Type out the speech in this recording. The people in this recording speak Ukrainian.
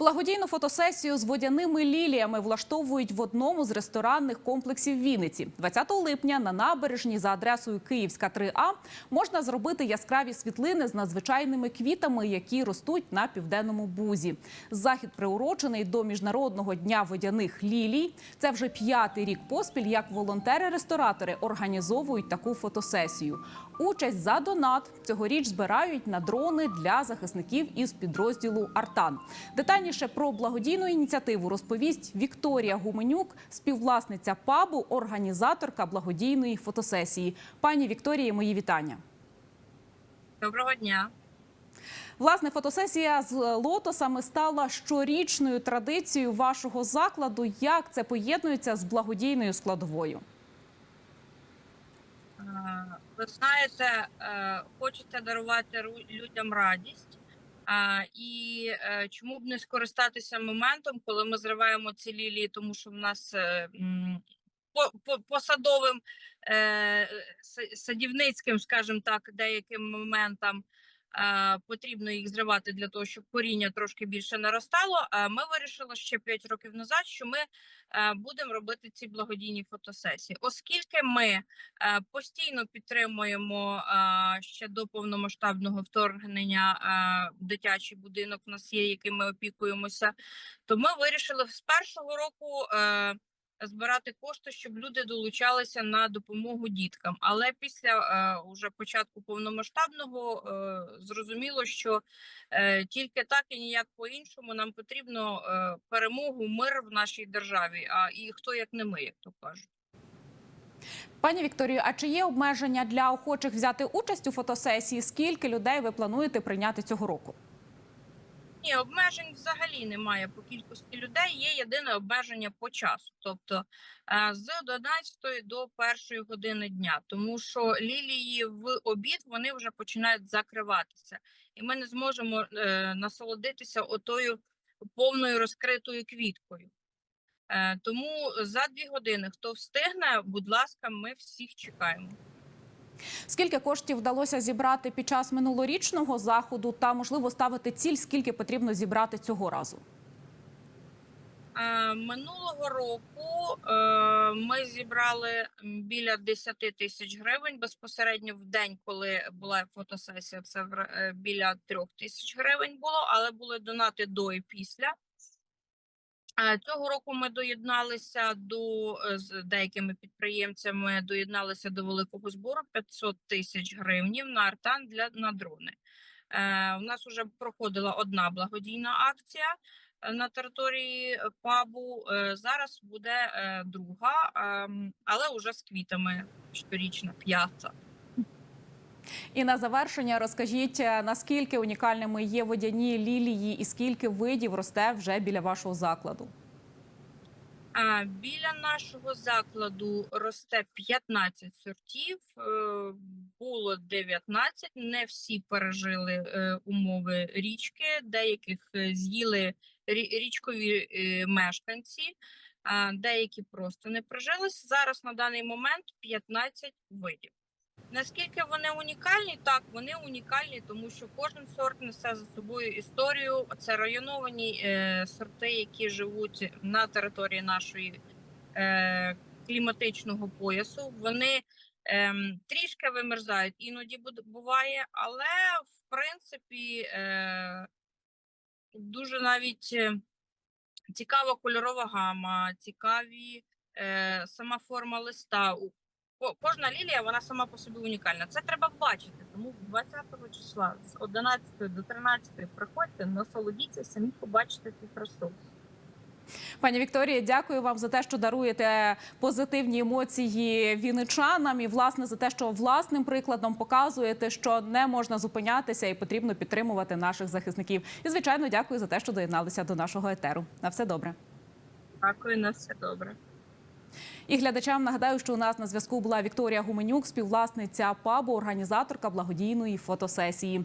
Благодійну фотосесію з водяними ліліями влаштовують в одному з ресторанних комплексів Вінниці. 20 липня на набережні за адресою Київська 3А можна зробити яскраві світлини з надзвичайними квітами, які ростуть на південному бузі. Захід приурочений до міжнародного дня водяних лілій. Це вже п'ятий рік поспіль, як волонтери-ресторатори організовують таку фотосесію. Участь за донат цьогоріч збирають на дрони для захисників із підрозділу Артан. Детальніше про благодійну ініціативу розповість Вікторія Гуменюк, співвласниця пабу, організаторка благодійної фотосесії. Пані Вікторії, мої вітання. Доброго дня. Власне, фотосесія з лотосами стала щорічною традицією вашого закладу. Як це поєднується з благодійною складовою? Е, Ви знаєте, е, хочеться дарувати людям радість. А, І е, чому б не скористатися моментом, коли ми зриваємо ці лілії, тому що в нас е, по, по, посадовим е, садівницьким, скажімо так, деяким моментам потрібно їх зривати для того, щоб коріння трошки більше наростало. Ми вирішили ще 5 років назад, що ми е, будемо робити ці благодійні фотосесії, оскільки ми е, постійно підтримуємо е, ще до повномасштабного вторгнення дитячий будинок. У нас є, яким ми опікуємося. То ми вирішили з першого року. Збирати кошти, щоб люди долучалися на допомогу діткам. Але після е, уже початку повномасштабного е, зрозуміло, що е, тільки так і ніяк по-іншому нам потрібно е, перемогу, мир в нашій державі. А і хто як не ми, як то кажуть. Пані Вікторію, а чи є обмеження для охочих взяти участь у фотосесії? Скільки людей ви плануєте прийняти цього року? Ні, обмежень взагалі немає по кількості людей. Є єдине обмеження по часу, тобто е, з 11 до 1 години дня, тому що лілії в обід вони вже починають закриватися, і ми не зможемо е, насолодитися отою повною розкритою квіткою. Е, Тому за дві години, хто встигне, будь ласка, ми всіх чекаємо. Скільки коштів вдалося зібрати під час минулорічного заходу, та можливо ставити ціль, скільки потрібно зібрати цього разу? Е, Минулого року е, ми зібрали біля 10 тисяч гривень безпосередньо в день, коли була фотосесія. Це е, біля 3 тисяч гривень було, але були донати до і після. Е, Цього року ми доєдналися до е, з деякими підприємцями. Доєдналися до великого збору 500 тисяч гривнів на артан для на дрони. Е, У нас вже проходила одна благодійна акція е, на території е, пабу. Е, Зараз буде е, друга, ем, але вже з квітами щорічна п'ята. І на завершення розкажіть, е, наскільки унікальними є водяні лілії і скільки видів росте вже біля вашого закладу? Біля нашого закладу росте 15 сортів, е, було 19, не всі пережили е, умови річки, деяких з'їли рі- річкові мешканці, деякі просто не прижились. Зараз на даний момент 15 видів. Наскільки вони унікальні? Так, вони унікальні, тому що кожен сорт несе за собою історію. Це районовані е, сорти, які живуть на території нашої е, кліматичного поясу. Вони ем, трішки вимерзають, іноді буває, але в принципі е, дуже навіть е, цікава кольорова гама, цікаві е, сама форма листа. Кожна лілія вона сама по собі унікальна. Це треба бачити. Тому 20 числа з 11 до 13 приходьте, насолодіться, самі побачите цю красу. Пані Вікторія, дякую вам за те, що даруєте позитивні емоції вінничанам і власне за те, що власним прикладом показуєте, що не можна зупинятися і потрібно підтримувати наших захисників. І звичайно, дякую за те, що доєдналися до нашого етеру. На все добре. Дякую, на все добре. І глядачам нагадаю, що у нас на зв'язку була Вікторія Гуменюк, співвласниця пабу, організаторка благодійної фотосесії.